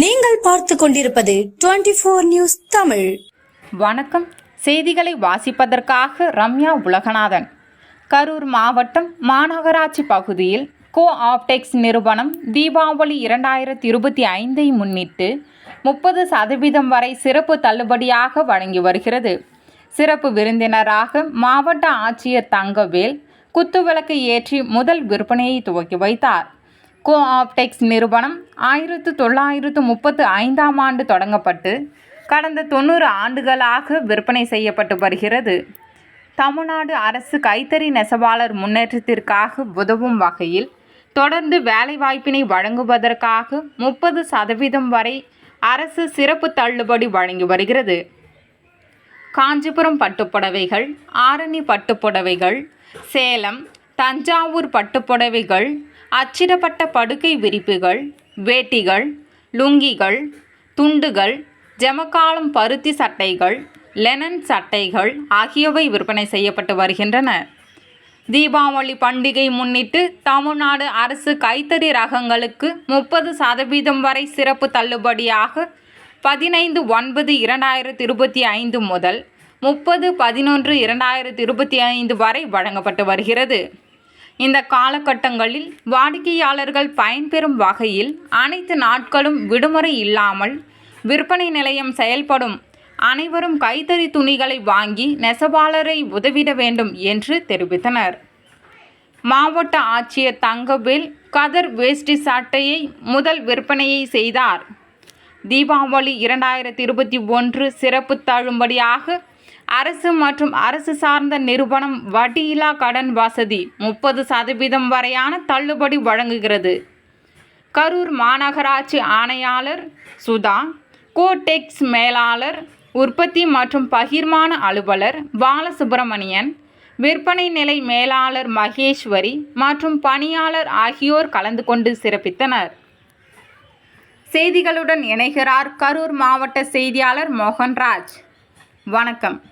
நீங்கள் பார்த்து கொண்டிருப்பது டுவெண்டி ஃபோர் நியூஸ் தமிழ். வணக்கம். செய்திகளை வாசிப்பதற்காக ரம்யா உலகநாதன். கரூர் மாவட்டம் மாநகராட்சி பகுதியில் கோ ஆப்டெக்ஸ் நிறுவனம் தீபாவளி இரண்டாயிரத்தி இருபத்தி ஐந்தை முன்னிட்டு முப்பது சதவீதம் வரை சிறப்பு தள்ளுபடியாக வழங்கி வருகிறது. சிறப்பு விருந்தினராக மாவட்ட ஆட்சியர் தங்கவேல் குத்துவிளக்கு ஏற்றி முதல் விற்பனையை துவக்கி வைத்தார். கோ ஆப்டெக்ஸ் நிறுவனம் ஆயிரத்து தொள்ளாயிரத்து முப்பத்து ஐந்தாம் ஆண்டு தொடங்கப்பட்டு கடந்த தொண்ணூறு ஆண்டுகளாக விற்பனை செய்யப்பட்டு வருகிறது. தமிழ்நாடு அரசு கைத்தறி நெசவாளர் முன்னேற்றத்திற்காக உதவும் வகையில் தொடர்ந்து வேலைவாய்ப்பினை வழங்குவதற்காக முப்பது சதவீதம் வரை அரசு சிறப்பு தள்ளுபடி வழங்கி வருகிறது. காஞ்சிபுரம் பட்டுப்புடவைகள் ஆரணி பட்டுப்புடவைகள் சேலம் தஞ்சாவூர் பட்டுப்புடவைகள் அச்சிடப்பட்ட படுக்கை விரிப்புகள் வேட்டிகள் லுங்கிகள் துண்டுகள் ஜமக்காலம் பருத்தி சட்டைகள் லெனன் சட்டைகள் ஆகியவை விற்பனை செய்யப்பட்டு வருகின்றன. தீபாவளி பண்டிகை முன்னிட்டு தமிழ்நாடு அரசு கைத்தறி ரகங்களுக்கு முப்பது சதவீதம் வரை சிறப்பு தள்ளுபடியாக பதினைந்து ஒன்பது இரண்டாயிரத்தி இருபத்தி ஐந்து முதல் முப்பது பதினொன்று இரண்டாயிரத்தி இருபத்தி ஐந்து வரை வழங்கப்பட்டு வருகிறது. இந்த காலகட்டங்களில் வாடிக்கையாளர்கள் பயன்பெறும் வகையில் அனைத்து நாட்களும் விடுமுறை இல்லாமல் விற்பனை நிலையம் செயல்படும். அனைவரும் கைத்தறி துணிகளை வாங்கி நெசவாளரை உதவிட வேண்டும் என்று தெரிவித்தனர். மாவட்ட ஆட்சியர் தங்கவேல் கதர் வேஷ்டி சட்டையை முதல் விற்பனையை செய்தார். தீபாவளி இரண்டாயிரத்தி இருபத்தி ஒன்று சிறப்பு தழும்படியாக அரசு மற்றும் அரசு சார்ந்த நிறுவனம் வட்டியில்லா கடன் வசதி முப்பது சதவீதம் வரையான தள்ளுபடி வழங்குகிறது. கரூர் மாநகராட்சி ஆணையாளர் சுதா கோடெக்ஸ் மேலாளர் உற்பத்தி மற்றும் பகிர்மான அலுவலர் பாலசுப்பிரமணியன் விற்பனை நிலை மேலாளர் மகேஸ்வரி மற்றும் பணியாளர் ஆகியோர் கலந்து கொண்டு சிறப்பித்தனர். செய்திகளுடன் இணைகிறார் கரூர் மாவட்ட செய்தியாளர் மோகன்ராஜ். வணக்கம்.